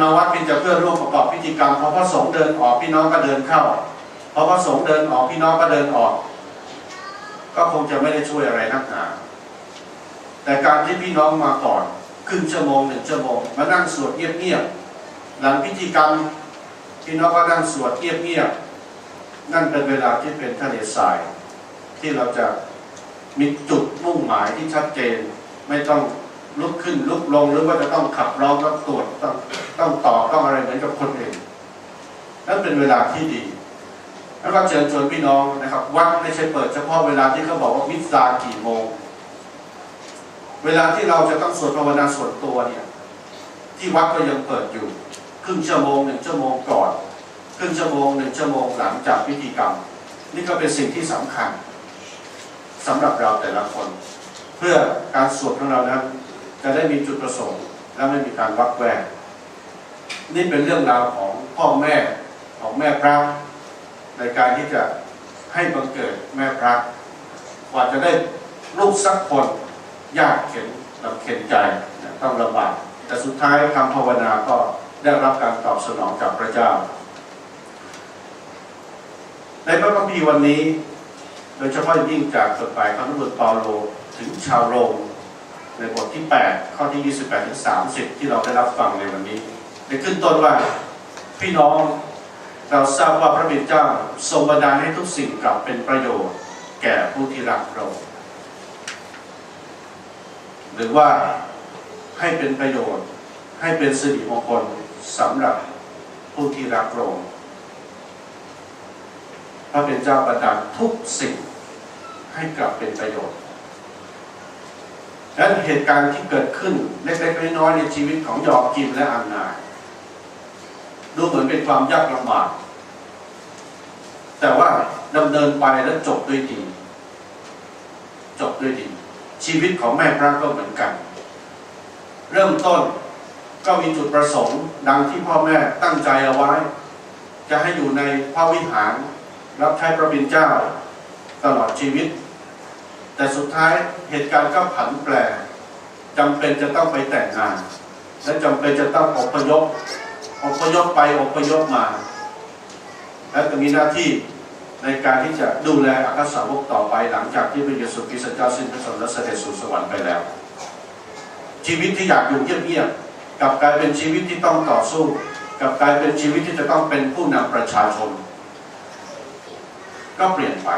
นวัดเป็นจะเพื่อร่วมประกอบพิธีกรรมพอพระสงฆ์เดินออกพี่น้องก็เดินเข้าพอพระสงฆ์เดินออกพี่น้องก็เดินออก ก็คงจะไม่ได้ช่วยอะไรนักหนาแต่การที่พี่น้องมาก่อนครึ่งชั่วโมงหนึ่งชั่วโมงมานั่งสวดเงียบๆหลังพิธีกรรมพี่น้องก็นั่งสวดเงียบๆนั่นเป็นเวลาที่เป็นทะเลทราย ที่เราจะมีจุดมุ่งหมายที่ชัดเจนไม่ต้อง ลุกขึ้นลุกลงหรือว่าจะต้องขับร้องต้องตรวจต้องต้องต่อต้องอะไรเหมือนกับคนอื่นนั่นเป็นเวลาที่ดีแล้วก็เชิญชวนพี่น้องนะครับ วัดไม่ใช่เปิดเฉพาะเวลาที่เขาบอกว่ามิสซากี่โมง เวลาที่เราจะต้องสวดภาวนาส่วนตัวเนี่ย ที่วัดก็ยังเปิดอยู่ ครึ่งชั่วโมงหนึ่งชั่วโมงก่อนครึ่งชั่วโมงหนึ่งชั่วโมงหลังจากพิธีกรรม นี่ก็เป็นสิ่งที่สำคัญสำหรับเราแต่ละคน เพื่อการสวดของเรานั้น จะได้มีจุดประสงค์ และไม่มีการวักแวกนี่เป็นเรื่องราวของพ่อแม่ของแม่พระในการที่จะให้บังเกิดแม่พระกว่าจะได้ลูกสักคนยากเข็นลำเข็นใจต้องลำบากแต่สุดท้ายคำภาวนาก็ได้รับการตอบสนองจากพระเจ้า ในพระคัมภีร์วันนี้ โดยเฉพาะยิ่งจากจดหมายของพระบุตรเปาโลถึงชาวโรม ในบทที่ 8 ข้อที่ 28 ถึง 30 ที่เราได้รับฟังในวันนี้ได้ขึ้นต้นว่าพี่น้องเราทราบว่าพระบิดเจ้าทรงบันดาลให้ทุกสิ่งกลับเป็นประโยชน์ แก่ผู้ที่รักเราหรือว่าให้เป็นประโยชน์ ให้เป็นสิริมงคลสำหรับผู้ที่รักเราพระเป็นเจ้าบันดาลทุกสิ่งให้กลับเป็นประโยชน์ และเหตุการณ์ที่เกิดขึ้นเล็กๆน้อยๆในชีวิตของยอกิมและอันนาดูเหมือนเป็นความยากลำบากแต่ว่าดำเนินไปแล้วจบด้วยดี จบด้วยดี ชีวิตของแม่พระก็เหมือนกัน เริ่มต้นก็มีจุดประสงค์ดังที่พ่อแม่ตั้งใจเอาไว้ จะให้อยู่ในพระวิหาร รับใช้พระบิดเจ้า ตลอดชีวิต แต่สุดท้ายเหตุการณ์ก็ผันแปรจำเป็นจะต้องไปแต่งงาน และจำเป็นจะต้องอพยพอพยพไปอพยพมา และจะมีหน้าที่ในการที่จะดูแลอัครสาวกต่อไปหลังจากที่พระเยซูคริสต์เจ้าสิ้นพระชนม์และเสด็จสู่สวรรค์ไปแล้ว ชีวิตที่อยากอยู่เงียบๆกับกลายเป็นชีวิตที่ต้องต่อสู้ กับกลายเป็นชีวิตที่จะต้องเป็นผู้นำประชาชน ก็เปลี่ยนไป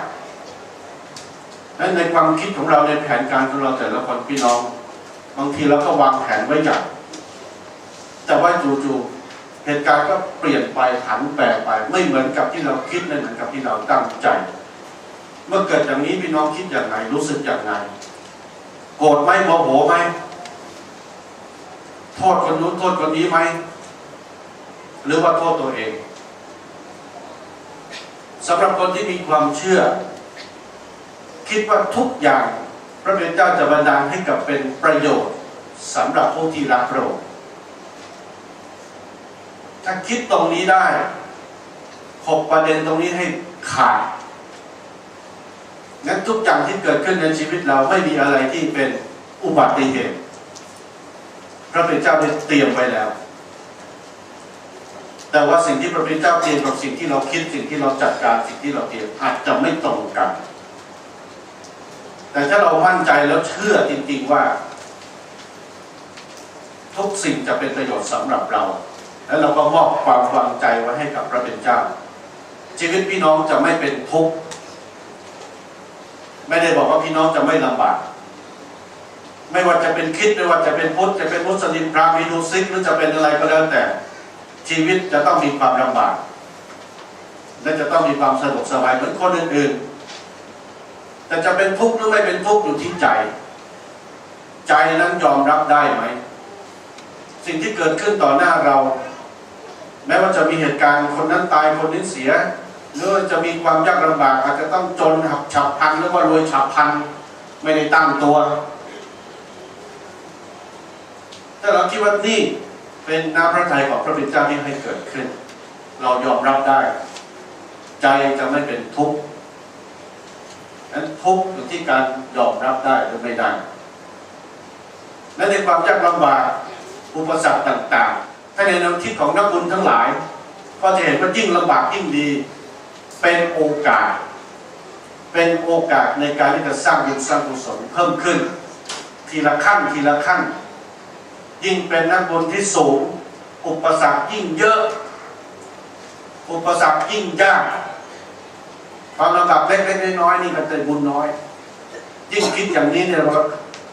และในความคิดของเราในแผนการของเราแต่ละคนพี่น้อง บางทีเราก็วางแผนไว้อย่างแต่ว่าจู่ๆเหตุการณ์ก็เปลี่ยนไปผันแปรไป ไม่เหมือนกับที่เราคิดไม่เหมือนกับที่เราตั้งใจ เมื่อเกิดอย่างนี้พี่น้องคิดอย่างไรรู้สึกอย่างไรโกรธไหมโมโหไหมโทษคนนู้นโทษคนนี้ไหมหรือว่าโทษตัวเองสำหรับคนที่มีความเชื่อ คิดว่าทุกอย่างพระเป็นเจ้าจะบันดาลให้กับเป็นประโยชน์สำหรับผู้ที่รักพระองค์ถ้าคิดตรงนี้ได้หกประเด็นตรงนี้ให้ขาดงั้นทุกอย่างที่เกิดขึ้นในชีวิตเราไม่มีอะไรที่เป็นอุบัติเหตุ พระเป็นเจ้าได้เตรียมไว้แล้ว แต่ว่าสิ่งที่พระเป็นเจ้าเตรียมกับสิ่งที่เราคิดสิ่งที่เราจัดการสิ่งที่เราเตรียมอาจจะไม่ตรงกัน แต่ถ้าเรามั่นใจแล้วเชื่อจริงๆว่า ทุกสิ่งจะเป็นประโยชน์สำหรับเรา แล้วเราก็มอบความวางใจไว้ให้กับพระเป็นเจ้า ชีวิตพี่น้องจะไม่เป็นทุกข์ไม่ได้บอกว่าพี่น้องจะไม่ลำบาก ไม่ว่าจะเป็นคิดไม่ว่าจะเป็นพุทธจะเป็นมุสลิมพราหมณ์ฮินดูซิกหรือจะเป็นอะไรก็แล้วแต่ ชีวิตจะต้องมีความลำบาก และจะต้องมีความสะดวกสบายเหมือนคนอื่นๆ แต่จะเป็นทุกข์หรือไม่เป็นทุกข์อยู่ที่ใจ ใจนั้นยอมรับได้ไหม สิ่งที่เกิดขึ้นต่อหน้าเรา แม้ว่าจะมีเหตุการณ์คนนั้นตายคนนี้เสียหรือจะมีความยากลำบาก อาจจะต้องจนหับฉับพันหรือว่ารวยฉับพันไม่ได้ตั้งตัวถ้าเราคิดว่านี่เป็นน้ำพระทัยของพระบิดาที่ให้เกิดขึ้น เรายอมรับได้ ใจจะไม่เป็นทุกข์ ทุกข์อยู่ที่การยอมรับได้หรือไม่ได้ และในความยากลำบากอุปสรรคต่างๆ ถ้าในแนวคิดของนักบุญทั้งหลาย ก็จะเห็นว่ายิ่งลำบากยิ่งดี เป็นโอกาส เป็นโอกาสในการที่จะสร้างบุญสร้างกุศลเพิ่มขึ้น ทีละขั้นทีละขั้น ยิ่งเป็นนักบุญที่สูง อุปสรรคยิ่งเยอะ อุปสรรคยิ่งยาก ความลำบากเล็กๆน้อยๆนี่มันเป็นบุญน้อย ยิ่งคิดอย่างนี้เนี่ยเรา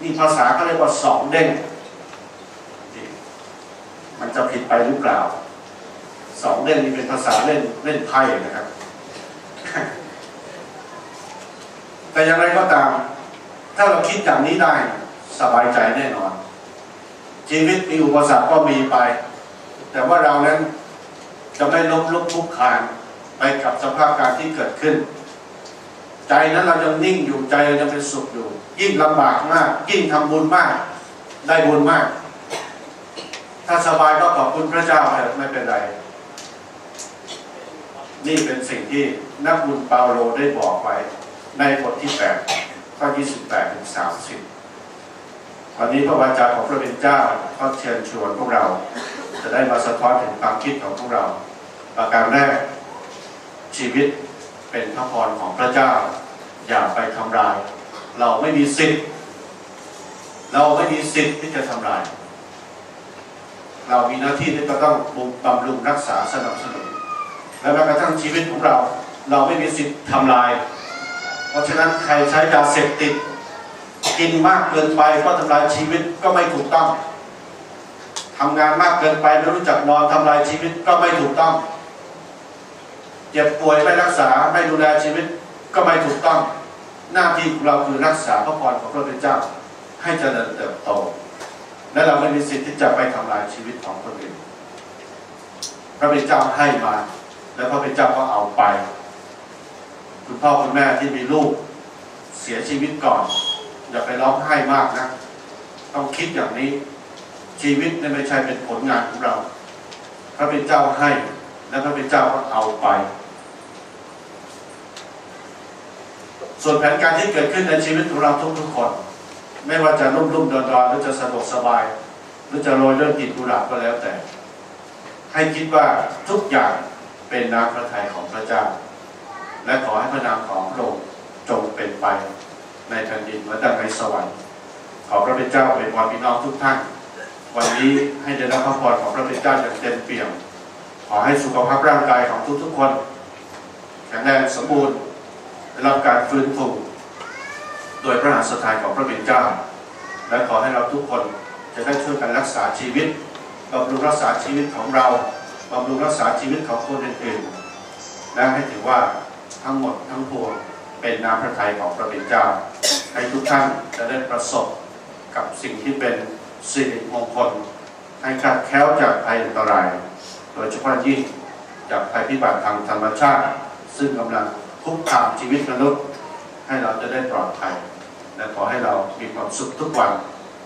มีภาษาเขาเรียกว่าสองเด้งมันจะผิดไปหรือเปล่าสองเด้งนี่เป็นภาษาเล่นเล่นไพ่นะครับ แต่อย่างไรก็ตาม ถ้าเราคิดอย่างนี้ได้สบายใจแน่นอน ชีวิตมีอุปสรรคก็มีไป แต่ว่าเรานั้นจะไม่ล้มลุกคุกคานไปกับสภาพการที่เกิดขึ้น ใจนั้นเราจะนิ่งอยู่ใจเราจะเป็นสุขอยู่ ยิ่งลำบากมาก ยิ่งทำบุญมาก ได้บุญมาก ถ้าสบายก็ขอบคุณพระเจ้าไม่เป็นไร นี่เป็นสิ่งที่นักบุญเปาโลได้บอกไว้ ในบทที่8ข้อ28ถึง30วันนี้พระวาจาของพระเป็นเจ้าก็เชิญชวนพวกเรา จะได้มาสะท้อนถึงความคิดของพวกเรา ประการแรกชีวิต เป็นพระพรของพระเจ้า อย่าไปทำลาย เราไม่มีสิทธิ์ เราไม่มีสิทธิ์ที่จะทำลาย เรามีหน้าที่ที่จะต้องบำรุงรักษาสนับสนุนและแม้กระทั่งชีวิตของเรา เราไม่มีสิทธิ์ทำลาย เพราะฉะนั้นใครใช้ยาเสพติดกินมากเกินไปก็ทำลายชีวิตก็ไม่ถูกต้องทำงานมากเกินไปไม่รู้จักนอนทำลายชีวิตก็ไม่ถูกต้อง เจ็บป่วยไม่รักษาไม่ดูแลชีวิตก็ไม่ถูกต้อง หน้าที่ของเราคือรักษาพระพรของพระพุทธเจ้า ให้เจริญเติบโต และเราไม่มีสิทธิ์ที่จะไปทำลายชีวิตของคนอื่นพระพุทธเจ้าให้มา แล้วพระพุทธเจ้าก็เอาไป คุณพ่อคุณแม่ที่มีลูกเสียชีวิตก่อน อย่าไปร้องไห้มากนะต้องคิดอย่างนี้ชีวิตนี่ไม่ใช่เป็นผลงานของเรา พระพุทธเจ้าให้และพระพุทธเจ้าก็เอาไป ส่วนแผนการที่เกิดขึ้นในชีวิตของเราทุกๆคน ไม่ว่าจะรุ่มรุ่มดอนดอนหรือจะสะดวกสบาย หรือจะโรยเรื่องกลิ่นกุหลาบก็แล้วแต่ ให้คิดว่าทุกอย่างเป็นน้ำพระทัยของพระเจ้า และขอให้พระนามของพระองค์จงเป็นไปในแผ่นดินเหมือนดังในสวรรค์ขอพระเป็นเจ้าเป็นพรพี่น้องทุกท่านวันนี้ให้ได้รับพระพรของพระเป็นเจ้าอย่างเต็มเปี่ยม ขอให้สุขภาพร่างกายของทุกๆคนแข็งแรงสมบูรณ์ ได้รับการฟื้นฟูโดยพระหฤทัยของพระเป็นเจ้า และขอให้เราทุกคนจะได้ช่วยกันรักษาชีวิตบำรุงรักษาชีวิตของเราบำรุงรักษาชีวิตของคนอื่นๆและให้ถือว่าทั้งหมดทั้งปวงเป็นน้ำพระทัยของพระเป็นเจ้า ให้ทุกท่านจะได้ประสบกับสิ่งที่เป็นสิริมงคลให้คลาดแคล้วจากภัยอันตราย โดยเฉพาะยิ่งจากภัยพิบัติทางธรรมชาติ ซึ่งกำลัง คุกคามชีวิตมนุษย์ ให้เราจะได้ปลอดภัย และขอให้เรามีความสุขทุกวัน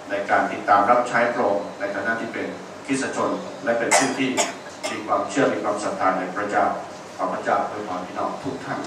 ในการติดตามรับใช้พระองค์ในฐานะที่เป็นคริสชน และเป็นผู้ที่มีความเชื่อมีความศรัทธาในพระเจ้าขอพระเจ้าอวยพรพี่น้องทุกท่าน